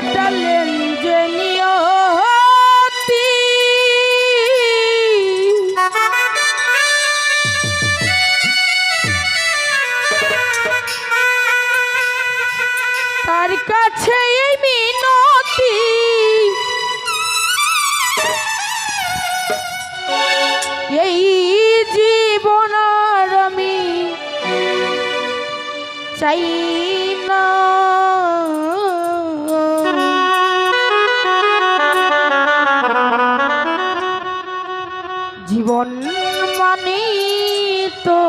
পাঠালেন যে নিয়তি তার কাছে এই মিনতি। চাই জীবন মানে তো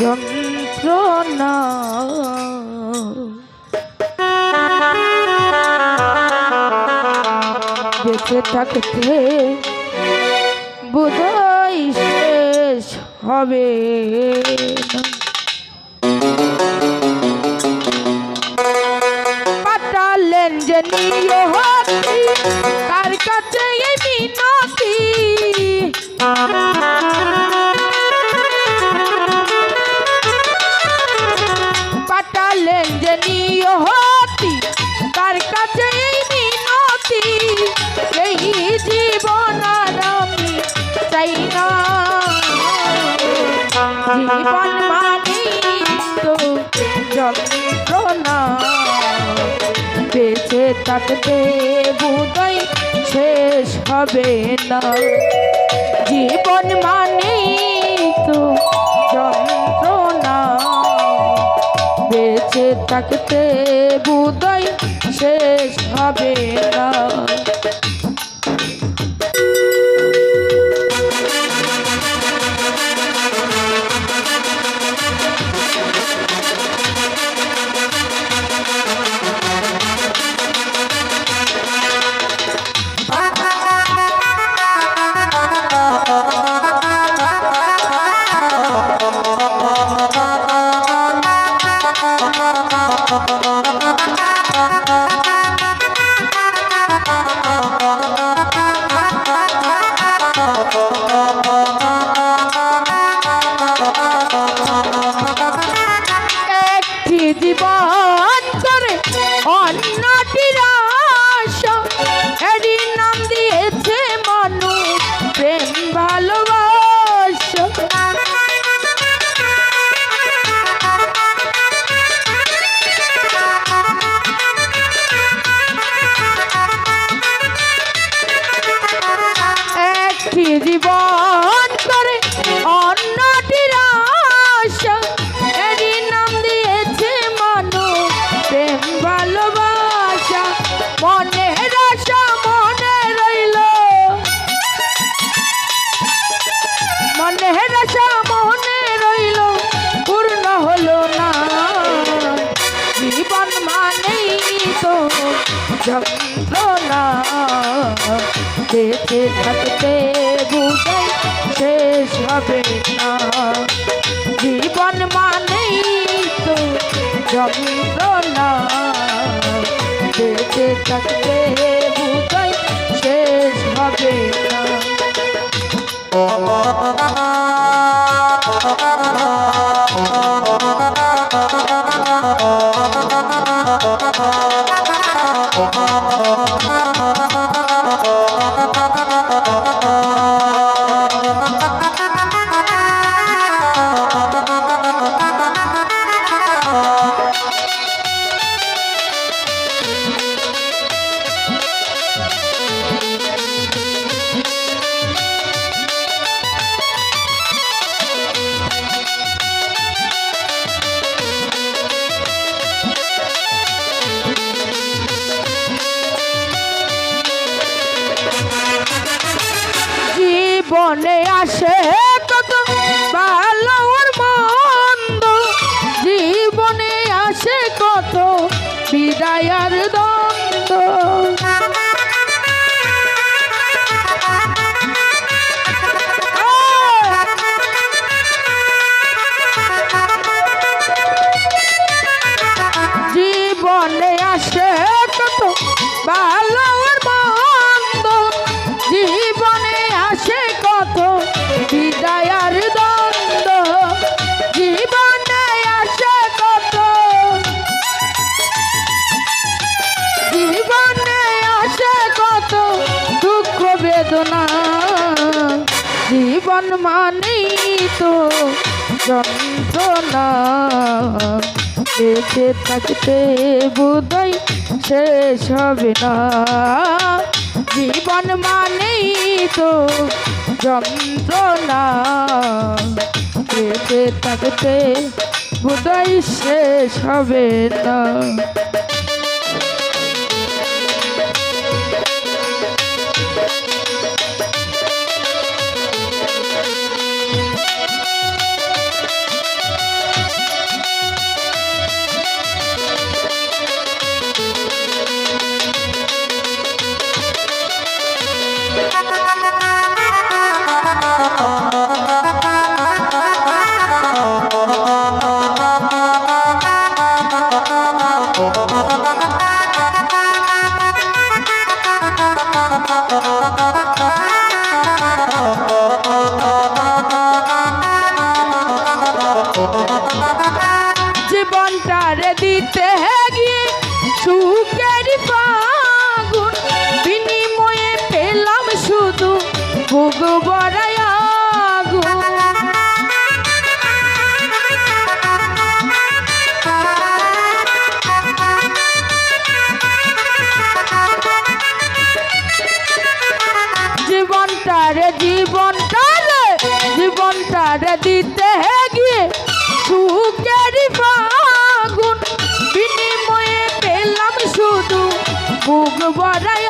যন্ত্রণা। বেঁচে থাকতে বোধই শেষ হবে পাঠালেন যে নিয়তি তার কাছে এই মিনতি পাঠালেন যে নিয়তি তার কাছে মিনতি? এই জীবন আর আমি চাই না। জীবন মানে তো শেষ হবে না। জীবন মানে তো যন্ত্রণা। বেঁচে থাকতে বুদয় শেষ হবে না। জীবন বেঁচে থাকতে বুঝাই শেষ হবে না। জীবন মানেই তো যন্ত্রণা বেঁচে থাকতে জীবনে আসে কত ভালো আর মন্দ। জীবনে আসে কত বিদায় আর দ্বন্দ্ব। জীবনে আসে কত ভালো মানেই তো যন্ত্রণা। বেঁচে থাকতে বোধই শেষ হবে না। জীবন মানেই তো যন্ত্রণা। বেঁচে থাকতে বোধই শেষ হবে না। জীবনটারে দিতে গিয়ে সুখের ফাগুন বিনিময়ে পেলাম শুধু বুক বড়ায়